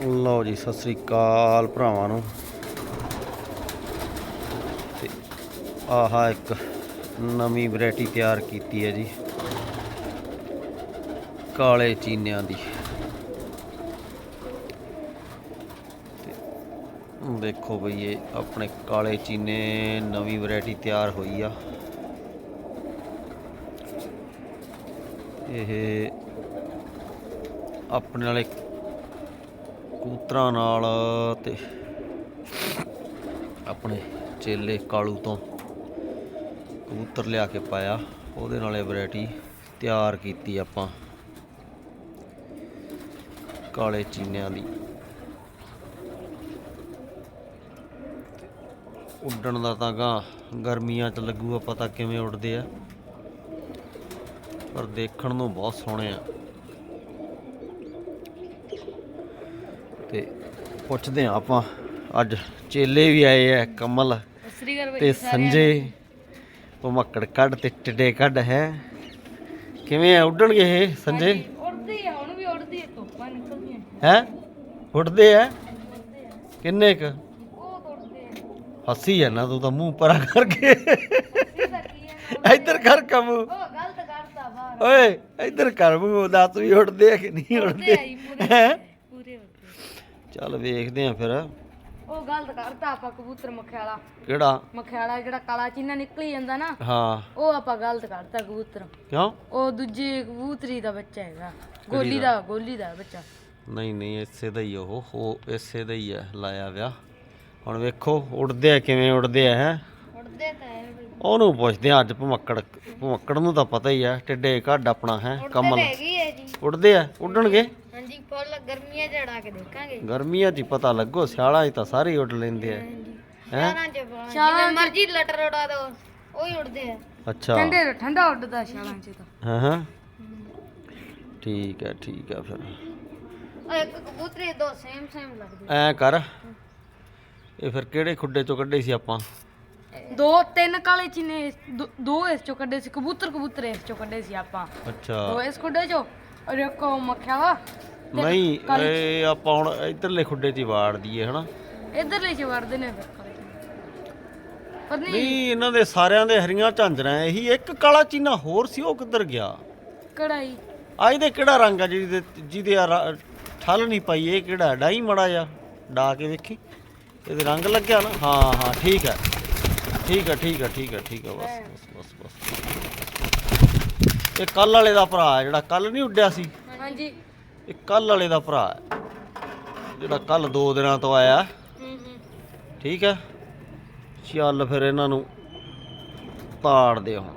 ਲਓ ਜੀ, ਸਤਿ ਸ੍ਰੀ ਅਕਾਲ ਭਰਾਵਾਂ ਨੂੰ। ਤੇ ਆਹਾ ਇੱਕ ਨਵੀਂ ਵੈਰਾਈਟੀ ਤਿਆਰ ਕੀਤੀ ਹੈ ਜੀ, ਕਾਲੇ ਚੀਨਿਆਂ ਦੀ। ਦੇਖੋ ਬਈ, ਇਹ ਆਪਣੇ ਕਾਲੇ ਚੀਨੇ ਨਵੀਂ ਵੈਰਾਈਟੀ ਤਿਆਰ ਹੋਈ ਆ। ਇਹ ਆਪਣੇ ਵਾਲੇ ਕਬੂਤਰਾਂ ਨਾਲ ਤੇ ਆਪਣੇ ਚੇਲੇ ਕਾਲੂ ਤੋਂ ਕਬੂਤਰ ਲਿਆ ਕੇ ਪਾਇਆ। ਉਹਦੇ ਨਾਲ ਇਹ ਵੈਰਾਈਟੀ ਤਿਆਰ ਕੀਤੀ ਆਪਾਂ ਕਾਲੇ ਚੀਨਿਆਂ ਦੀ। ਉੱਡਣ ਦਾ ਤਾਂ ਗਾ ਗਰਮੀਆਂ 'ਚ ਲੱਗੂਗਾ ਪਤਾ ਕਿਵੇਂ ਉੱਡਦੇ ਆ। ਪਰ ਦੇਖਣ ਨੂੰ ਬਹੁਤ ਸੋਹਣੇ ਆ। ਤੇ ਪੁੱਛਦੇ ਆ ਆਪਾਂ। ਅੱਜ ਚੇਲੇ ਵੀ ਆਏ ਆ ਕਮਲ ਤੇ ਸੰਜੇ। ਭਮੱਕੜ ਕੱਢ ਤੇ ਟਿੱਡੇ ਕੱਢ ਹੈ। ਕਿਵੇਂ ਆ ਉੱਡਣਗੇ ਇਹ ਸੰਜੇ? ਉੜਦੀ ਆ ਹੁਣ ਵੀ ਉੜਦੀ ਆ ਧੁੱਪਾਂ ਨਿਕਲਦੀਆਂ। ਹੈ? ਉੱਡਦੇ ਆ? ਕਿੰਨੇ ਕ? ਉਹ ਹੱਸੀ ਆ ਨਾ ਤੂੰ ਤਾਂ ਮੂੰਹ ਪਰਾ ਕਰਕੇ। ਹੈ ਇੱਧਰ ਕਰ ਕਮੂ। ਉਹ ਗਲਤ ਬਾਹਰ। ਓਏ ਇੱਧਰ ਕਰ ਮੂੰਹ ਦੱਸ ਵੀ ਉੱਡਦੇ ਆ ਕਿ ਨਹੀਂ ਉੱਡਦੇ ਹੈਂ? ਚੱਲ ਵੇਖਦੇ ਆ ਫਿਰ। ਉਹ ਗਲਤ ਕਰਤਾ ਆਪਾਂ ਕਬੂਤਰ ਮਖਿਆਲਾ। ਕਿਹੜਾ? ਮਖਿਆਲਾ ਜਿਹੜਾ ਕਾਲਾ ਚੀਨਾ ਨਿਕਲੀ ਜਾਂਦਾ ਨਾ ਹਾਂ। ਉਹ ਆਪਾਂ ਗਲਤ ਕਰਤਾ ਕਬੂਤਰ। ਕਿਉਂ? ਉਹ ਦੂਜੀ ਕਬੂਤਰੀ ਦਾ ਬੱਚਾ ਹੈਗਾ। ਗੋਲੀ ਦਾ? ਗੋਲੀ ਦਾ ਬੱਚਾ। ਨਹੀਂ ਨਹੀਂ ਇਸੇ ਦਾ ਹੀ ਉਹ। ਉਹ ਇਸੇ ਦਾ ਹੀ ਹੈ ਲਾਇਆ ਵਿਆ ਹੁਣ ਵੇਖੋ ਉੱਡਦੇ ਆ ਕਿਵੇਂ ਉੱਡਦੇ ਆ ਹੈ? ਉੜਦੇ ਤਾਂ ਹੈ ਉਹਨੂੰ ਪੁੱਛਦੇ ਆ ਅੱਜ ਭਮੱਕੜ ਭਮੱਕੜ ਨੂੰ ਤਾਂ ਪਤਾ ਹੀ ਆ ਟਿੱਡੇ ਕੱਢ ਆਪਣਾ ਹੈ ਕਮਲ। ਉੱਡਦੇ ਆ? ਉੱਡਣਗੇ? ਹਾਂਜੀ ਫੁੱਲ ਗਰਮੀਆਂ ਜੜਾ ਕੇ ਦੇਖਾਂਗੇ। ਗਰਮੀਆਂ 'ਚ ਹੀ ਪਤਾ ਲੱਗੋ ਸਿਆਲਾਂ 'ਚ ਤਾਂ ਸਾਰੇ ਹੀ ਉੱਡ ਲੈਂਦੇ ਆ। ਹੈ? ਚ ਜਿੰਨਾ ਮਰਜ਼ੀ ਲਟਰ ਉਡਾ ਦੋ ਉਹ ਹੀ ਉੜਦੇ ਆ। ਅੱਛਾ। ਠੰਡੇ ਠੰਡਾ ਉੱਡਦਾ ਸ਼ਾਲਾਂ ਚ ਤਾਂ। ਹਾਂ ਹਾਂ। ਠੀਕ ਹੈ ਠੀਕ ਹੈ ਫਿਰ। ਉਹ ਇੱਕ ਕਬੂਤਰੀ ਦੋ ਸੇਮ ਸੇਮ ਲੱਗਦੇ। ਐ ਕਰ ਇਹ ਫਿਰ ਕਿਹੜੇ ਖੁੱਡੇ ਚੋਂ ਕੱਢੇ ਸੀ ਆਪਾਂ? ਦੋ ਤਿੰਨ ਕਾਲੇ ਚੀਨੇ ਦੋ- ਦੋ ਇਸ ਚੋਂ ਕੱਢੇ ਸੀ ਕਬੂਤਰ ਕਬੂਤਰ ਇਸ ਚੋਂ ਕੱਢੇ ਸੀ ਆਪਾਂ। ਅੱਛਾ। ਦੋ ਇਸ ਖੁੱਡੇ ਚੋਂ ਔਰ ਇੱਕ ਉਹ ਮੱਖਿਆ ਵਾ। ਨਹੀਂ ਇਹ ਆਪਾਂ ਹੁਣ ਇਧਰਲੇ ਖੁੱਡੇ 'ਚ ਹੀ ਵਾੜ ਦਈਏ ਹਨਾ? ਇਧਰਲੇ ਚ ਵੜਦੇ ਨੇ ਫਿਰ ਕਾਲੇ ਚੀਨੇ ਪਰ ਨਹੀਂ। ਨਹੀਂ ਇਹਨਾਂ ਦੇ ਸਾਰਿਆਂ ਦੇ ਹਰੀਆਂ ਝਾਂਜਰਾਂ ਇਹੀ ਇੱਕ ਕਾਲਾ ਚੀਨਾ ਹੋਰ ਸੀ ਉਹ ਕਿੱਧਰ ਗਿਆ? ਕੜਾਈ ਆ ਇਹਦੇ ਕਿਹੜਾ ਰੰਗ ਆ ਜਿਹਦੇ ਜਿਹਦੇ ਆ ਰ- ਠੱਲ ਨਹੀਂ ਪਾਈ ਇਹ ਕਿਹੜਾ ਡਾਈ ਮੜਾ ਜਾ ਡਾ ਕੇ ਵੇਖੀ। ਇਹਦੇ ਰੰਗ ਲੱਗਿਆ ਨਾ? ਹਾਂ ਹਾਂ ਠੀਕ ਹੈ ਠੀਕ ਹੈ ਠੀਕ ਹੈ ਠੀਕ ਹੈ ਠੀਕ ਹੈ ਬਸ ਬਸ ਬਸ ਬਸ। ਇਹ ਕੱਲ ਵਾਲੇ ਦਾ ਭਰਾ ਹੈ ਜਿਹੜਾ ਕੱਲ ਨਹੀਂ ਉੱਡਿਆ ਸੀ? ਹਾਂਜੀ। ਇਹ ਕੱਲ ਵਾਲੇ ਦਾ ਭਰਾ ਹੈ, ਜਿਹੜਾ ਕੱਲ ਦੋ ਦਿਨਾਂ ਤੋਂ ਆਇਆ। ਠੀਕ ਹੈ? ਚੱਲ ਫਿਰ ਇਹਨਾਂ ਨੂੰ ਤਾੜ ਦੇ ਹੁਣ।